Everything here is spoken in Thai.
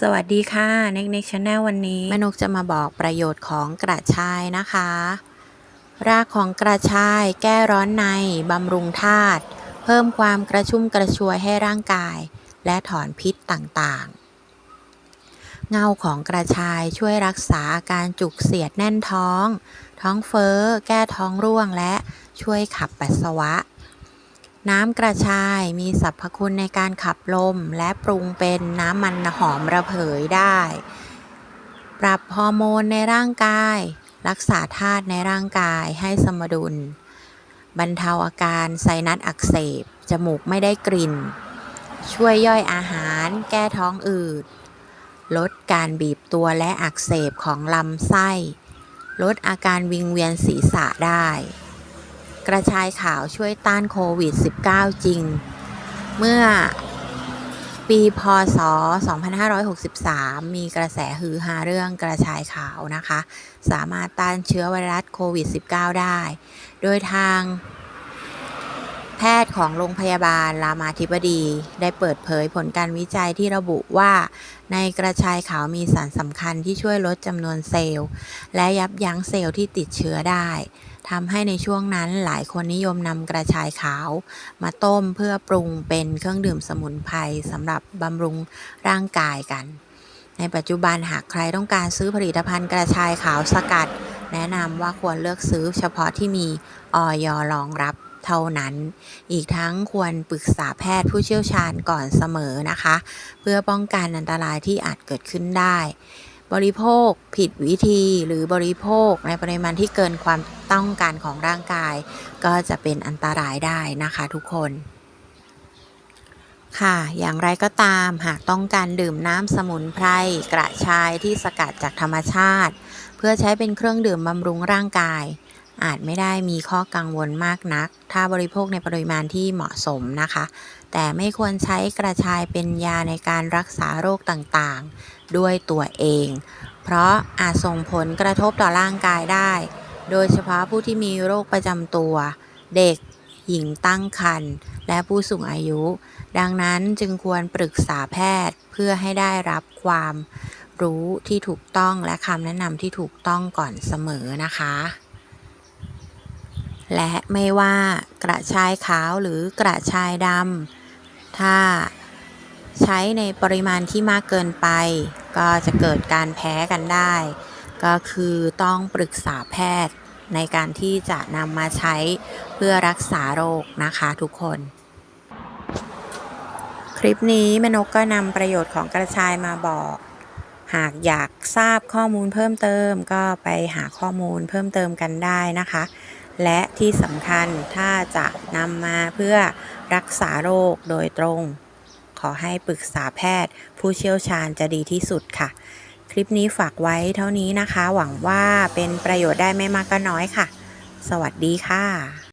สวัสดีค่ะเน็กเน็กชาแนลวันนี้แม่นกจะมาบอกประโยชน์ของกระชายนะคะ รากของกระชายแก้ร้อนใน บำรุงธาตุเพิ่มความกระชุ่มกระชวยให้ร่างกาย และถอนพิษต่างๆ เงาของกระชายช่วยรักษาอาการจุกเสียดแน่นท้อง ท้องเฟ้อ แก้ท้องร่วงและช่วยขับปัสสาวะ น้ำกระชายมีสรรพคุณในการขับลม และปรุงเป็นน้ำมันหอมระเหยได้ ปรับฮอร์โมนในร่างกาย รักษาธาตุในร่างกายให้สมดุล บรรเทาอาการไซนัสอักเสบ จมูกไม่ได้กลิ่น ช่วยย่อยอาหารแก้ท้องอืด ลดการบีบตัวและอักเสบของลำไส้ ลดอาการวิงเวียนศีรษะได้ กระชายขาวช่วยต้านโควิด -19 จริง เมื่อปีพศ 2563 มีกระแสฮือฮาเรื่องกระชายขาวนะคะ สามารถต้านเชื้อไวรัสโควิด -19 ได้ โดยทางแพทย์ของโรงพยาบาลรามาธิบดีได้เปิดเผยผลการวิจัยที่ระบุว่า ในกระชายขาวมีสารสำคัญที่ช่วยลดจำนวนเซลล์ และยับยั้งเซลล์ที่ติดเชื้อได้ทำให้ในช่วงนั้นหลายคนนิยมนำกระชายขาว มาต้มเพื่อปรุงเป็นเครื่องดื่มสมุนไพรสำหรับบำรุงร่างกายกัน ในปัจจุบันหากใครต้องการซื้อผลิตภัณฑ์กระชายขาวสกัด แนะนำว่าควรเลือกซื้อเฉพาะที่มีออยรองรับ เท่านั้น อีกทั้งควรปรึกษาแพทย์ผู้เชี่ยวชาญก่อนเสมอนะคะ เพื่อป้องกันอันตรายที่อาจเกิดขึ้นได้ บริโภคผิดวิธีหรือบริโภคในปริมาณที่เกินความต้องการของร่างกาย ก็จะเป็นอันตรายได้นะคะทุกคนค่ะ อย่างไรก็ตามหากต้องการดื่มน้ำสมุนไพรกระชายที่สกัดจากธรรมชาติ เพื่อใช้เป็นเครื่องดื่มบำรุงร่างกาย อาจไม่ได้มีข้อกังวลมากนัก ถ้าบริโภคในปริมาณที่เหมาะสมนะคะ แต่ไม่ควรใช้กระชายเป็นยาในการรักษาโรคต่างๆ ด้วยตัวเอง เพราะอาจส่งผลกระทบต่อร่างกายได้ โดยเฉพาะผู้ที่มีโรคประจำตัว เด็ก หญิงตั้งครรภ์และผู้สูงอายุ ดังนั้นจึงควรปรึกษาแพทย์เพื่อให้ได้รับความรู้ที่ถูกต้องและคำแนะนำที่ถูกต้องก่อนเสมอนะคะ และไม่ว่ากระชายขาวหรือกระชายดำถ้าใช้ในปริมาณที่มากเกินไป ก็จะเกิดการแพ้กันได้ ก็คือต้องปรึกษาแพทย์ในการที่จะนำมาใช้เพื่อรักษาโรคนะคะทุกคน คลิปนี้มนกก็นำประโยชน์ของกระชายมาบอก หากอยากทราบข้อมูลเพิ่มเติม ก็ไปหาข้อมูลเพิ่มเติมกันได้นะคะ และที่สำคัญถ้าจะนำมาเพื่อรักษาโรคโดยตรง ขอให้ปรึกษาแพทย์ ผู้เชี่ยวชาญจะดีที่สุดค่ะ คลิปนี้ฝากไว้เท่านี้นะคะ หวังว่าเป็นประโยชน์ได้ไม่มากก็น้อยค่ะ สวัสดีค่ะ